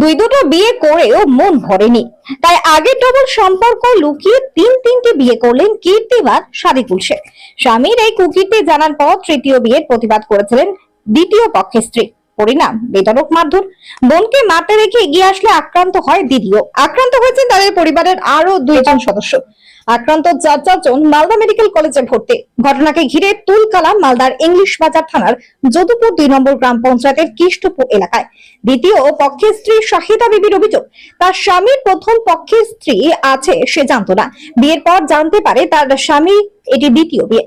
দুই দুটো বিয়ে করেও মন ভরেনি। তাই আগের ডবল সম্পর্ক লুকিয়ে তিন তিনটি বিয়ে করলেন কীর্তিবাদ সাদিকুল শেখ। স্বামীর এই কুকীর্তি জানার পর তৃতীয় বিয়ের প্রতিবাদ করেছিলেন দ্বিতীয় পক্ষের স্ত্রী। পরিণাম। বেদরক মারধর। বোনকে মারতে রেখে এগিয়ে আসলে আক্রান্ত হয় দিদিও। আক্রান্ত হয়েছেন তাদের পরিবারের আরও দুইজন সদস্য। আক্রান্ত চার চারজন মালদা মেডিকেল কলেজে ভর্তি। ঘটনাকে ঘিরে তুলকালাম মালদার ইংলিশ বাজার থানার যদুপুর দুই নম্বর গ্রাম পঞ্চায়েতের কিষ্টপুর এলাকায়। দ্বিতীয় পক্ষের স্ত্রী শাহিদা বিবির অভিযোগ, তার স্বামীর প্রথম পক্ষের স্ত্রী আছে সে জানতো না। বিয়ের পর জানতে পারে তার স্বামী এটি দ্বিতীয় বিয়ে।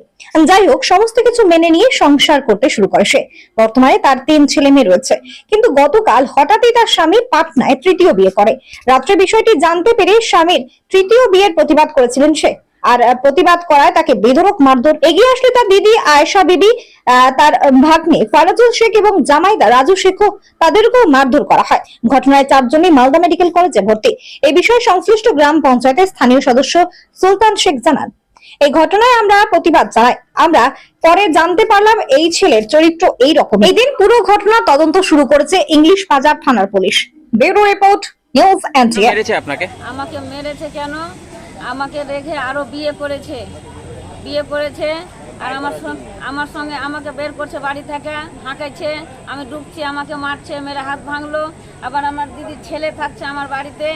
যাই হোক, সমস্ত কিছু মেনে নিয়ে সংসার করতে শুরু করে সে। বর্তমানে তার তিন ছেলে মেয়ে রয়েছে। কিন্তু গতকাল হঠাৎই তার স্বামী পাটনায় তৃতীয় বিয়ে করে। রাত্রে বিষয়টি জানতে পেরে স্বামীর তৃতীয় বিয়ের প্রতিবাদ করেছিলেন সে। আর প্রতিবাদ করায় তাকে বেধরক মারধর। এগিয়ে আসলে তার দিদি আয়েশা বিবি তার ভাগ্নে ফারাজুল শেখ এবং জামাইদা রাজু শেখও তাদেরকেও মারধর করা হয়। ঘটনায় চারজনই মালদা মেডিকেল কলেজে ভর্তি। এ বিষয়ে সংশ্লিষ্ট গ্রাম পঞ্চায়েতের স্থানীয় সদস্য সুলতান শেখ জানান। এই ঘটনায় আমরা প্রতিবাদ জানাই। আমরা পরে জানতে পারলাম এই ছেলের চরিত্র এই রকম এদিন দিন পুরো ঘটনা তদন্ত শুরু করেছে ইংলিশ বাজার থানার পুলিশ। বেরো রিপোর্ট নিউজ এনটিআর মেরেছে আপনাকে? আমাকে মেরেছে কেন? আমাকে রেখে আরও বিয়ে করেছে। বিয়ে করেছে আর আমার সঙ্গে আমার সঙ্গে আমাকে বের করছে বাড়ি থেকে হাঁকাইছে আমি ডুবছি আমাকে মারছে মেরে হাত ভাঙলো। আবার আমার দিদির ছেলে থাকছে আমার বাড়িতে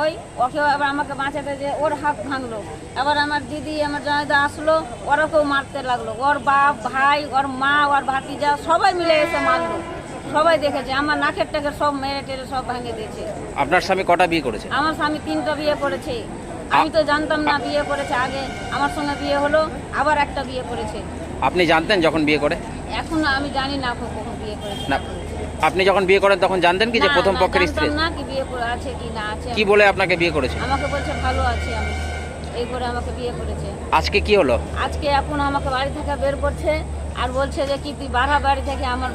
ওই ওকেও আবার আমাকে বাঁচাতে যে ওর হাত ভাঙলো। আবার আমার দিদি আমার জয়দা আসলো ওরাকেও মারতে লাগল। ওর বাপ ভাই ওর মা ওর ভাতিজা সবাই মিলে এসে মারলো। সবাই দেখেছে আমার নাকের টাকের সব মেরে টেরে সব ভেঙে দিয়েছে। আপনার স্বামী কটা বিয়ে করেছে? আমার স্বামী তিনটা বিয়ে করেছে। আমি তো জানতাম না বিয়ে করেছে আগে আমার সঙ্গে বিয়ে হলো আবার একটা বিয়ে করেছে। আপনি জানতেন যখন বিয়ে করে? এখন আমি জানি না কখন বিয়ে করেছে না আপনি যখন বিয়ে করেন তখন জানতেন কি যে না, প্রথম না, পক্ষের স্ত্রী? জানতাম না কি বিয়ে করে আছে কি না আছে কি বলে আপনাকে বিয়ে করেছে? আমাকে বলছে ভালো আছি আমি। এই করে আমাকে বিয়ে করেছে। আজকে কি হলো? আজকে এখন আমাকে বাড়ি থেকে বের করছে আর বলছে যে কি তুই বাড়া বাড়ি থেকে আমার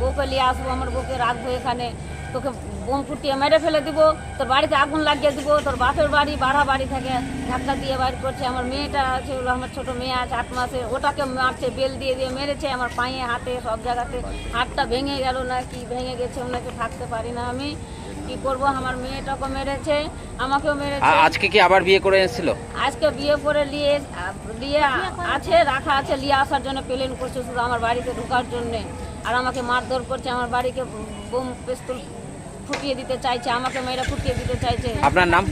বউকে নিয়ে আসব আমার বউকে রাখব এখানে তোকে বোম ফুটিয়ে মেরে ফেলে দিব তোর বাড়িতে আগুন লাগিয়ে দিব তোর বাপের বাড়ি বাড়া বাড়ি থেকে ধাক্কা দিয়ে বাড়ি করছে আমার মেয়েটা আছে আমার ছোট মেয়ে আছে আট মাসে ওটাকে মারছে বেল দিয়ে দিয়ে মেরেছে আমার পায়ে হাতে সব জায়গাতে হাতটা ভেঙে গেল না কি ভেঙে গেছে ওনাকে থাকতে পারি না আমি। কি করব? আমার মেয়েটাকে মেরেছে আমাকেও মেরেছে। আজকে কি আবার বিয়ে করে এসেছিল? আজকে বিয়ে করে নিয়ে নিয়ে আছে রাখা আছে নিয়ে আসার জন্য প্লেন করছে শুধু আমার বাড়িতে ঢোকার জন্য। আর আমাকে মারধর করছে আমার বাড়িকে বোম পিস্তল ফুটিয়ে দিতে চাইছে আমাকে মেয়েরা ফুটিয়ে দিতে চাইছে। আপনার নাম?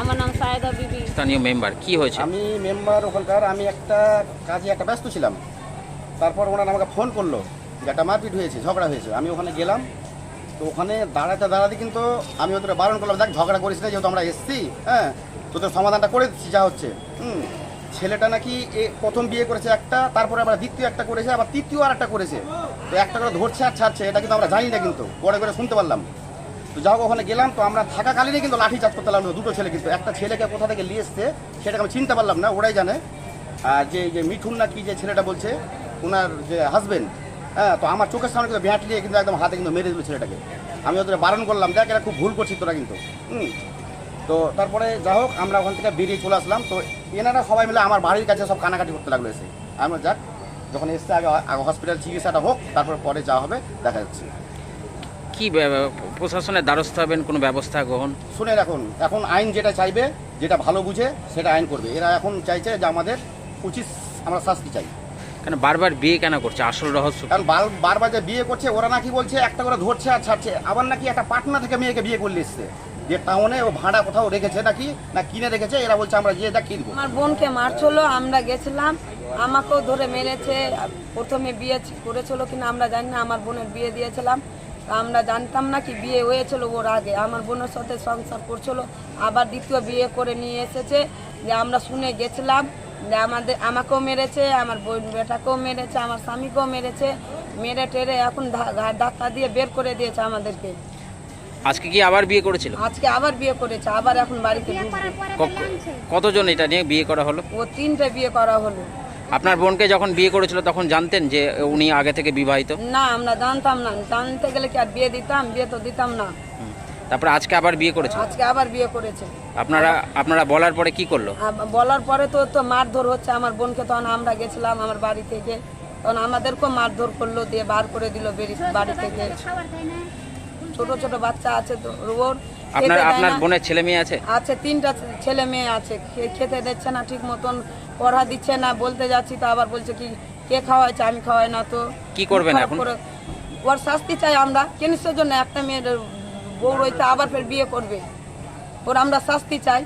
আমার নাম সায়েদা বিবি। স্থানীয় মেম্বার কি হয়েছে? আমি মেম্বার ওখানকার আমি একটা কাজে একটা ব্যস্ত ছিলাম। তারপর ওনারা আমাকে ফোন করল যে একটা মারপিট হয়েছে ঝগড়া হয়েছে। আমি ওখানে গেলাম তো ওখানে দাঁড়াতে দাঁড়াতে কিন্তু আমি ওদের বারণ করলাম দেখ ঝগড়া করিস না যেহেতু আমরা এসছি হ্যাঁ তোদের সমাধানটা করে দিচ্ছি যা হচ্ছে। হুম ছেলেটা নাকি এ প্রথম বিয়ে করেছে একটা তারপরে আবার দ্বিতীয় একটা করেছে আবার তৃতীয় আর একটা করেছে। তো একটা করে ধরছে আর ছাড়ছে এটা কিন্তু আমরা জানি না কিন্তু পরে করে শুনতে পারলাম। তো যাও, ওখানে গেলাম, তো আমরা থাকাকালীনই কিন্তু লাঠি চার্জ করতে লাগল, দুটো ছেলে কিন্তু। একটা ছেলেকে কোথা থেকে নিয়ে এসছে, সেটাকে আমি চিনতে পারলাম না, ওরাই জানে। আর যে যে মিঠুন না কি যে ছেলেটা বলছে ওনার যে হাজবেন্ড হ্যাঁ তো আমার চোখের সামনে কিন্তু ব্যাট নিয়ে কিন্তু একদম হাতে কিন্তু মেরে দিল ছেলেটাকে। আমি ওদের বারণ করলাম, দেখ এটা খুব ভুল করছিস তোরা কিন্তু। হুম। তো তারপরে যা হোক, আমরা ওখান থেকে বেরিয়ে চলে আসলাম। তো এনারা সবাই মিলে আমার বাড়ির কাছে সব কানাকাটি করতে লাগল এসে। আমরা যাক, যখন এসছে আগে আগে হসপিটাল চিকিৎসাটা হোক, তারপর পরে যা হবে, দেখা যাচ্ছে। কি প্রশাসনের দ্বারস্থ হবেন? কোনো ব্যবস্থা গ্রহণ? শুনে এখন এখন আইন যেটা চাইবে যেটা ভালো বুঝে সেটা আইন করবে। এরা এখন চাইছে যে আমাদের উচিত আমরা শাস্তি চাই। কেন বারবার বিয়ে কেন করছে? আসল রহস্য কারণ বার- বারবার যে বিয়ে করছে ওরা নাকি বলছে একটা করে ধরছে আর ছাড়ছে। আবার নাকি একটা পাটনা থেকে মেয়েকে বিয়ে করলে এসছে। যে টাউনে ও ভাড়া কোথাও রেখেছে নাকি না কিনে রেখেছে এরা বলছে আমরা যে যা কিনবো। আমার বোনকে মারছিল আমরা গেছিলাম আমাকেও ধরে মেরেছে প্রথমে বিয়ে করেছিল কিনা আমরা জানি না আমার বোনের বিয়ে দিয়েছিলাম। আমরা জানতাম না কি বিয়ে হয়েছিল ওর আগে। আমার বোনের সাথে সংসার করছিল আবার দ্বিতীয় বিয়ে করে নিয়ে এসেছে। যে আমরা শুনে গেছিলাম যে আমাদের আমাকেও মেরেছে আমার বোন বেটাকেও মেরেছে আমার স্বামীকেও মেরেছে। মেরে টেরে এখন ধাক্কা দিয়ে বের করে দিয়েছে আমাদেরকে। আজকে কি আবার বিয়ে করেছিল? আজকে আবার বিয়ে করেছে আবার এখন বাড়িতে কতজন এটা নিয়ে বিয়ে করা হলো? ও তিনটে বিয়ে করা হলো। আপনার বোনকে যখন বিয়ে করেছিল তখন জানতেন যে উনি আগে থেকে বিবাহিত? না আমরা জানতাম না। জানতে গেলে কি আর বিয়ে দিতাম? বিয়ে তো দিতাম না। তারপরে আজকে আবার বিয়ে করেছে? আজকে আবার বিয়ে করেছে। আপনারা আপনারা বলার পরে কি করল? বলার পরে তো তো মারধর হচ্ছে। আমার বোনকে তখন আমরা গেছিলাম আমার বাড়ি থেকে। তখন আমাদেরকেও মারধর করল দিয়ে বার করে দিল বাড়ি থেকে। ছোট ছোট বাচ্চা আছে তো ওর আপনার আপনার বোনের ছেলে মেয়ে আছে? আছে তিনটা ছেলে মেয়ে আছে। খেতে দিচ্ছে না ঠিক মতন। পড়া দিচ্ছে না বলতে যাচ্ছি তো আবার বলছে কি কে খাওয়াইছে আমি খাওয়াই না তো। কি করবেন এখন? ওর শাস্তি চাই আমরা কেন জন্য একটা মেয়ের বউ রয়েছে আবার ফের বিয়ে করবে? ওর আমরা শাস্তি চাই।